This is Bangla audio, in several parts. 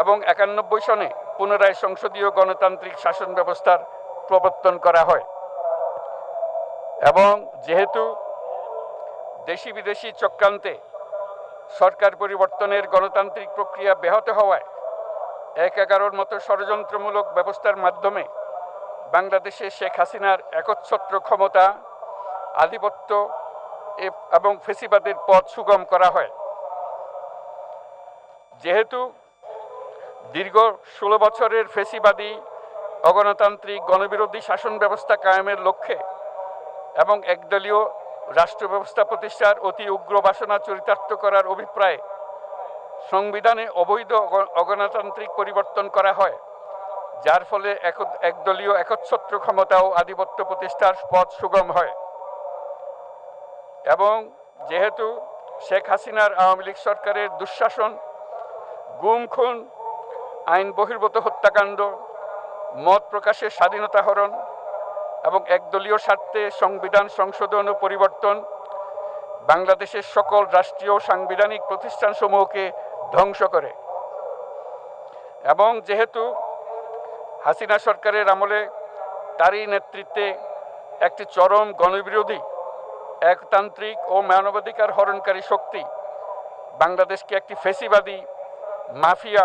এবং একানব্বই সনে পুনরায় সংসদীয় গণতান্ত্রিক শাসন ব্যবস্থার প্রবর্তন করা হয়। এবং যেহেতু দেশি বিদেশি চক্রান্তে সরকার পরিবর্তনের গণতান্ত্রিক প্রক্রিয়া ব্যাহত হওয়ায় এক এগারোর মতো ষড়যন্ত্রমূলক ব্যবস্থার মাধ্যমে বাংলাদেশে শেখ হাসিনার একচ্ছত্র ক্ষমতা, আধিপত্য এবং ফেসিবাদের পথ সুগম করা হয়। যেহেতু দীর্ঘ ষোলো বছরের ফেসিবাদী, অগণতান্ত্রিক গণবিরোধী শাসন ব্যবস্থা কায়েমের লক্ষ্যে এবং একদলীয় রাষ্ট্র ব্যবস্থা প্রতিষ্ঠার অতি উগ্র বাসনা চরিতার্থ করার অভিপ্রায়ে সংবিধানে অবৈধ অগণতান্ত্রিক পরিবর্তন করা হয়, যার ফলে এক- একদলীয় একচ্ছত্র ক্ষমতা ও আধিপত্য প্রতিষ্ঠার পথ সুগম হয়। এবং যেহেতু শেখ হাসিনার আওয়ামী লীগ সরকারের দুঃশাসন, গুম, খুন আইন বহির্ভূত হত্যাকাণ্ড, মত প্রকাশের স্বাধীনতা হরণ এবং একদলীয় স্বার্থে সংবিধান সংশোধন ও পরিবর্তন বাংলাদেশের সকল রাষ্ট্রীয় সাংবিধানিক প্রতিষ্ঠানসমূহকে ধ্বংস করে। এবং যেহেতু হাসিনা সরকারের আমলে তারই নেতৃত্বে একটি চরম গণবিরোধী, একতান্ত্রিক ও মানবাধিকার হরণকারী শক্তি বাংলাদেশকে একটি ফেসিবাদী মাফিয়া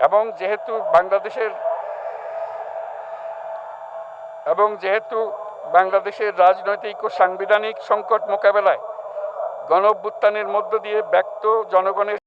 এবং যেহেতু বাংলাদেশের এবং যেহেতু বাংলাদেশের রাজনৈতিক ও সাংবিধানিক সংকট মোকাবেলায় গণ অভ্যুত্থানের মধ্য দিয়ে ব্যক্ত জনগণের